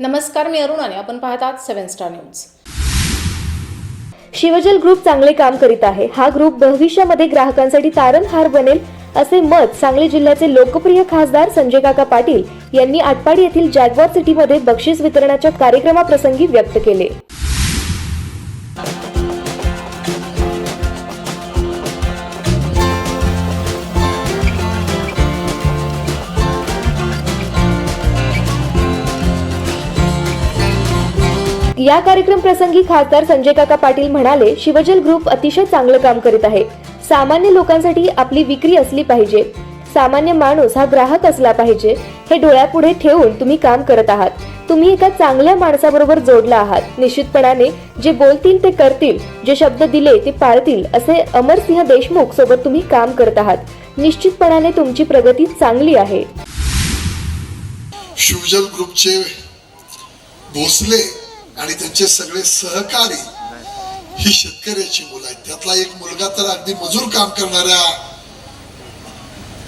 नमस्कार मी अरुण आणि आपण पाहतात seven star news Shivjal group चांगले काम करीत आहे. हा ग्रुप भविष्यामध्ये ग्राहकांसाठी तारणहार बनेल असे मत सांगली जिल्ह्याचे लोकप्रिय खासदार संजय काका पाटील यांनी आटपाडी येथील जॅगवार सिटीमध्ये बक्षीस वितरणाच्या कार्यक्रमाप्रसंगी व्यक्त केले. या कार्यक्रम प्रसंगी खासदार संजय काका पाटील म्हणाले शिवजल ग्रुप अतिशय चांगलं काम करीत आहे. सामान्य लोकांसाठी आपली विक्री असली पाहिजे. सामान्य माणूस हा ग्राहक असला पाहिजे. हे डोळ्यापुढे ठेवून तुम्ही काम करत आहात. तुम्ही एका चांगल्या माणसाबरोबर जोडला आहात. निश्चितपणाने जे बोलतील ते करतील जे शब्द दिले ते पाळतील असे अमरसिंह देशमुख सोबत तुम्ही काम करत आहात. निश्चितपणाने तुमची प्रगती चांगली आहे. शिवजल ग्रुपचे भोसले आणि त्यांचे सगळे सहकारी ही शेतकऱ्याची मुलं आहेत. त्यातला एक मुलगा तर अगदी मजूर काम करणाऱ्या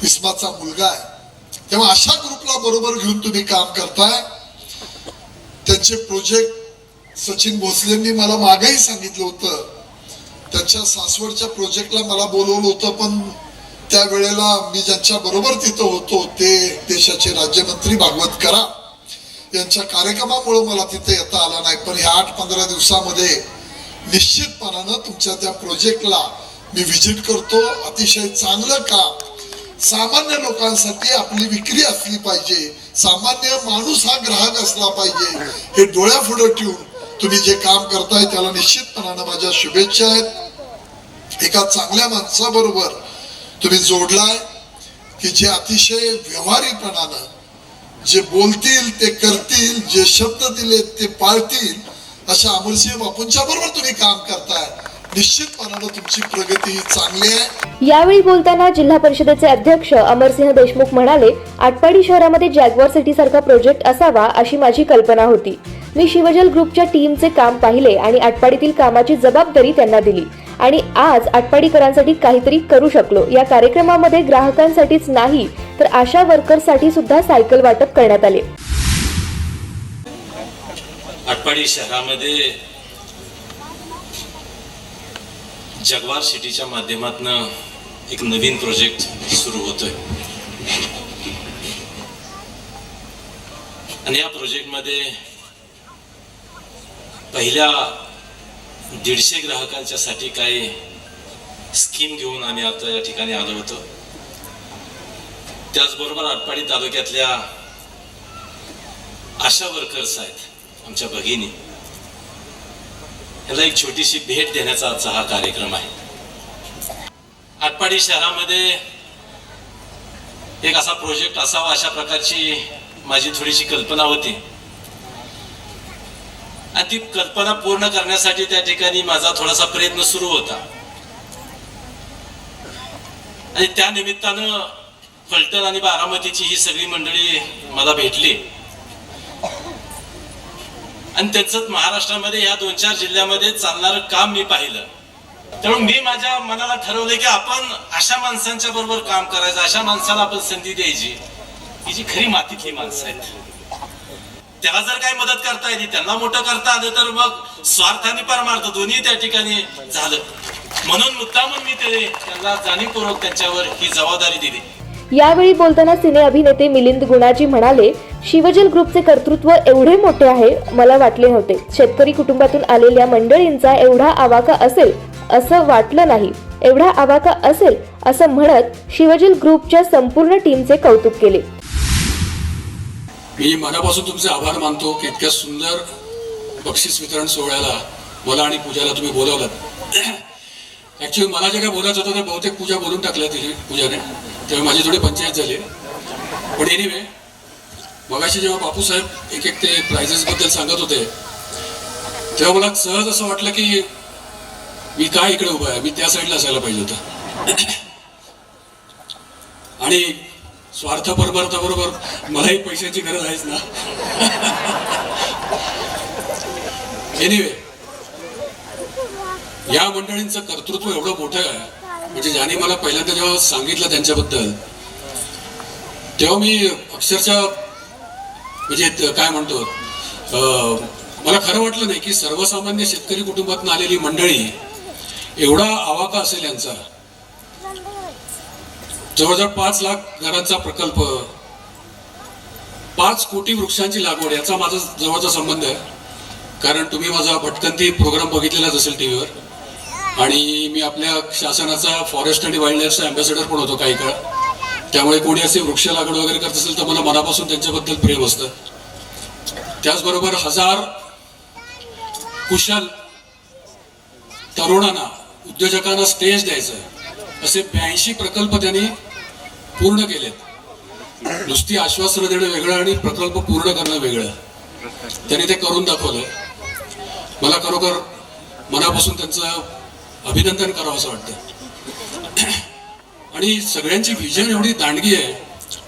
इस्माचा मुलगा आहे. तेव्हा अशा ग्रुपला बरोबर घेऊन तुम्ही काम करताय. त्यांचे प्रोजेक्ट सचिन भोसलेंनी मला मागेही सांगितलं होतं. त्यांच्या सासवडच्या प्रोजेक्टला मला बोलवलं होतं पण त्यावेळेला मी ज्यांच्या बरोबर तिथं होतो ते देशाचे राज्यमंत्री भागवत करा यांच्या कार्यक्रमामुळे मला तिथे येता आला नाही. पण ह्या आठ पंधरा दिवसामध्ये निश्चितपणानं तुमच्या त्या प्रोजेक्टला मी व्हिजिट करतो. अतिशय चांगलं काम. सामान्य लोकांसाठी आपली विक्री असली पाहिजे. सामान्य माणूस हा ग्राहक असला पाहिजे. हे डोळ्यापुढे ठेवून तुम्ही जे काम करताय त्याला निश्चितपणानं माझ्या शुभेच्छा आहेत. एका चांगल्या माणसाबरोबर तुम्ही जोडलाय की जे अतिशय व्यवहारीपणानं जे बोलतील ते करतील जे शब्द दिले ते पाळतील अशा अमरसिंह बापूंच्या बरोबर तुम्ही काम करताय. निश्चितपणानं तुमची प्रगती चांगली आहे. यावेळी बोलताना जिल्हा परिषदेचे अध्यक्ष अमरसिंह देशमुख म्हणाले आटपाडी शहरामध्ये जॅगवार सिटी सारखा प्रोजेक्ट असावा अशी माझी कल्पना होती. मी शिवजल ग्रुपच्या टीमचे काम पाहिले आणि आटपाडीतील कामाची जबाबदारी त्यांना दिली. आणि आज आटपाडीकरांसाठी काहीतरी करू शकलो. या कार्यक्रमामध्ये ग्राहकांसाठीच नाही तर आशा वर्कर्ससाठी सुद्धा सायकल वाटप करण्यात आले. आटपाडी शहरामध्ये जगवार सिटीच्या माध्यमातून एक नवीन प्रोजेक्ट सुरू होतोय. आणि या प्रोजेक्टमध्ये पहिल्या दीडशे ग्राहकांच्या साठी काही स्कीम घेऊन आम्ही आता या ठिकाणी आलो होतो. त्याचबरोबर आटपाडी तालुक्यातल्या आशा वर्कर्स आहेत आमच्या भगिनी. याला एक छोटीशी भेट देण्याचा आजचा हा कार्यक्रम आहे. आटपाडी शहरामध्ये एक असा प्रोजेक्ट असावा अशा प्रकारची माझी थोडीशी कल्पना होती. आणि ती कल्पना पूर्ण करण्यासाठी त्या ठिकाणी माझा थोडासा प्रयत्न सुरू होता. आणि त्या निमित्तानं फलटण आणि बारामतीची ही सगळी मंडळी मला भेटली. आणि त्यांचं महाराष्ट्रामध्ये या दोन चार जिल्ह्यामध्ये चालणारं काम मी पाहिलं. त्यामुळे मी माझ्या मनाला ठरवलं की आपण अशा माणसांच्या बरोबर काम करायचं अशा माणसाला आपण संधी द्यायची. ही जी खरी मातीतली माणसं आहेत. त्याला जर काही मदत करता येते त्यांना मोठं करता आलं तर मग स्वार्थाने परमार्थ दोन्ही त्या ठिकाणी झालं. म्हणून मुद्दामून मी ते त्यांना जाणीवपूर्वक त्यांच्यावर ही जबाबदारी दिली. यावेळी बोलताना सिने अभिनेते मिलिंद गुणाजी म्हणाले शिवजल ग्रुपचे कर्तृत्व एवढे मोठे आहे मला वाटले नव्हते. शेतकरी कुटुंबातून आलेल्या मंडळींचा एवढा आवाका असेल असं वाटलं नाही. एवढा आवाका असेल असं म्हणत शिवजल ग्रुपच्या संपूर्ण टीमचे कौतुक केले. मी मनापासून तुमचे आभार मानतो की इतक्या सुंदर बक्षीस वितरण सोहळ्याला मला आणि पूजाला तुम्ही बोलावलं ऍक्च्युली मला जे काय बोलायचं होतं ते बहुतेक पूजा बोलून टाकल्या तिने पूजाने. तेव्हा माझी थोडी पंचायत झाली. पण एनिवे मगाशी जेव्हा बापूसाहेब एक एक ते प्राइजेस बद्दल सांगत होते तेव्हा मला सहज असं वाटलं की मी काय इकडे उभा आहे? मी त्या साईडला असायला पाहिजे होतं. आणि स्वार्थ बरोबर. मलाही पैशाची गरज आहेच ना. एनिवे या मंडळींचं कर्तृत्व एवढं मोठं आहे. म्हणजे ज्याने मला पहिल्यांदा जेव्हा सांगितलं त्यांच्याबद्दल तेव्हा मी अक्षरशः म्हणजे काय म्हणतो अं, मला खरं वाटलं नाही की सर्वसामान्य शेतकरी कुटुंबातून आलेली मंडळी एवढा आवाका असेल यांचा. जवळजवळ पाच लाख घरांचा प्रकल्प पाच कोटी वृक्षांची लागवड याचा माझा जवळचा संबंध आहे. कारण तुम्ही माझा भटकंती प्रोग्राम बघितलेलाच असेल टी व्हीवर आणि मी आपल्या शासनाचा फॉरेस्ट आणि वाईल्ड लाईफचा अँबॅसेडर पण होतो काही काळ. त्यामुळे कोणी असे वृक्ष लागवड वगैरे करत असेल तर मला मनापासून त्यांच्याबद्दल प्रेम असतं. त्याचबरोबर हजार कुशल तरुणांना उद्योजकांना स्टेज द्यायचं असे ब्याऐंशी प्रकल्प त्यांनी पूर्ण केलेत. नुसती आश्वासनं देणं वेगळं आणि प्रकल्प पूर्ण करणं वेगळं. त्यांनी ते करून दाखवलं. मला खरोखर मनापासून त्यांचं अभिनंदन करावं असं वाटतं. आणि सगळ्यांची व्हिजन एवढी दांडगी आहे.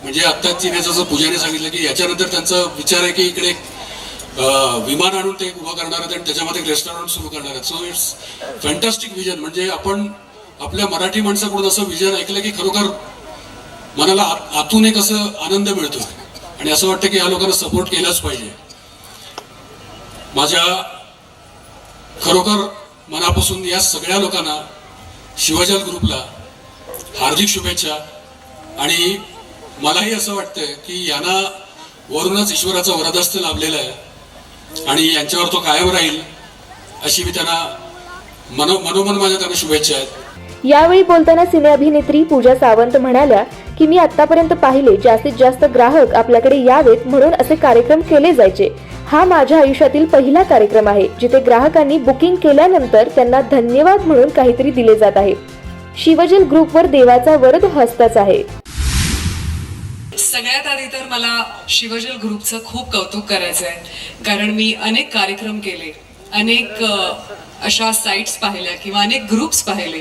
म्हणजे आत्ता तिने जसं पूजाने सांगितलं की याच्यानंतर त्यांचा विचार आहे की इकडे विमान आणून ते उभं करणार आहेत आणि त्याच्यामध्ये रेस्टॉरंट सुरू करणार आहेत. सो इट्स फॅन्टॅस्टिक विजन म्हणजे आपण आपल्या मराठी माणसाकडून असं विजन ऐकलं की खरोखर मनाला आतून एक असं आनंद मिळतो आणि असं वाटतं की या लोकांना सपोर्ट केलाच पाहिजे. माझ्या खरोखर मनापासून या सगळ्या लोकांना शिवजल ग्रुपला हार्दिक शुभेच्छा. आणि मलाही असं वाटतंय की यांना वरूनच ईश्वराचा वरदस्त लाभलेला आहे. आणि यांच्यावर तो कायम राहील अशी मी त्यांना मनो मनोमन माझ्या त्यांना शुभेच्छा आहेत. यावेळी बोलताना सिने अभिनेत्री पूजा सावंत म्हणाल्या की मी आतापर्यंत पाहिले जास्तीत जास्त ग्राहक आपल्याकडे यावेत म्हणून असे कार्यक्रम केले जायचे. हा माझ्या आयुष्यातील पहिला कार्यक्रम आहे जिथे ग्राहकांनी बुकिंग केल्यानंतर त्यांना धन्यवाद म्हणून काहीतरी दिले जात आहे. शिवजल ग्रुपवर देवाचा वरद हस्तच आहे. सगळ्यात आधी तर मला शिवजल ग्रुपचं खूप कौतुक करायचं आहे कारण मी अनेक कार्यक्रम केले अनेक अशा साईट्स पाहिल्या किंवा अनेक ग्रुप्स पाहिले.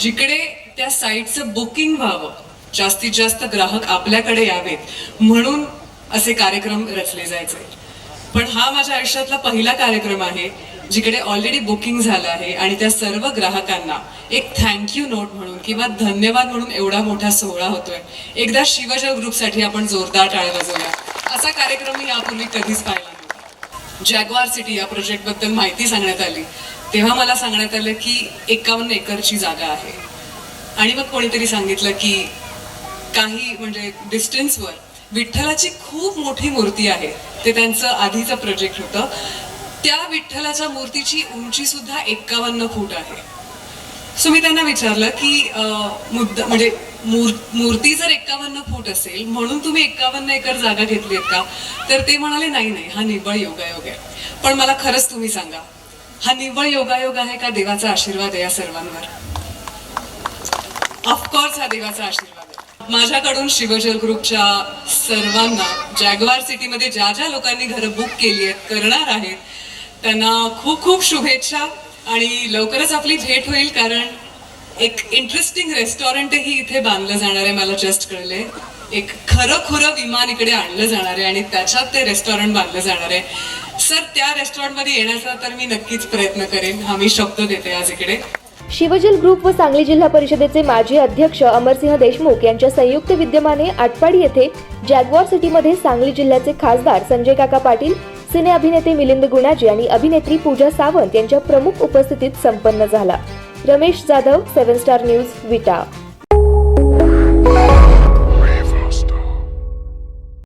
जिकडे त्या साईटचं बुकिंग व्हावं जास्तीत जास्त ग्राहक आपल्याकडे यावेत म्हणून असे कार्यक्रम रचले जायचे. पण हा माझ्या आयुष्यातला पहिला कार्यक्रम आहे जिकडे ऑलरेडी बुकिंग झालं आहे आणि त्या सर्व ग्राहकांना एक थँक्यू नोट म्हणून किंवा धन्यवाद म्हणून एवढा मोठा सोहळा होतोय. एकदा शिवजल ग्रुपसाठी आपण जोरदार टाळ्या वाजवूया. असा कार्यक्रम मी यापूर्वी कधीच पाहिला नव्हता. जॅग्वार सिटी या प्रोजेक्टबद्दल माहिती सांगण्यात आली. तेव्हा मला सांगण्यात आलं की एकावन्न एकरची जागा आहे. आणि मग कोणीतरी सांगितलं की काही म्हणजे डिस्टन्सवर विठ्ठलाची खूप मोठी मूर्ती आहे. ते त्यांचं आधीचं प्रोजेक्ट होतं. त्या विठ्ठलाच्या मूर्तीची उंची सुद्धा एकावन्न फूट आहे. सो मी त्यांना विचारलं की मुद्दा म्हणजे मूर मूर्ती जर एकावन्न फूट असेल म्हणून तुम्ही एकावन्न एकर जागा घेतली आहेत का? तर ते म्हणाले नाही नाही हा निबळ योगायोग आहे. पण मला खरंच तुम्ही सांगा. हा निव्वळ योगायोग आहे का देवाचा आशीर्वाद आहे या सर्वांवर? ऑफकोर्स हा देवाचा आशीर्वाद आहे. माझ्याकडून शिवजल ग्रुपच्या सर्वांना जॅगवार सिटीमध्ये ज्या ज्या लोकांनी घरं बुक केली आहेत करणार आहेत त्यांना खूप खूप शुभेच्छा आणि लवकरच आपली भेट होईल कारण एक इंटरेस्टिंग रेस्टॉरंटही इथे बांधलं जाणार आहे मला जस्ट कळले एक खरं खरं विमान इकडे आणलं जाणार आहे आणि त्याच्यात ते रेस्टॉरंट बांधलं जाणार आहे. सर त्या रेस्टॉरंटमध्ये येण्याचा तर मी नक्कीच प्रयत्न करेन. हा मी शब्द देते आज इकडे. शिवजल ग्रुप व सांगली जिल्हा परिषदेचे माजी अध्यक्ष अमरसिंह देशमुख यांच्या संयुक्त विद्यमाने आटपाडी येथे जॅगवॉर सिटीमध्ये सांगली जिल्ह्याचे खासदार संजय काका पाटील सिने अभिनेते मिलिंद गुणाजी आणि अभिनेत्री पूजा सावंत यांच्या प्रमुख उपस्थितीत संपन्न झाला. Ramesh Jadhav seven star news Vita.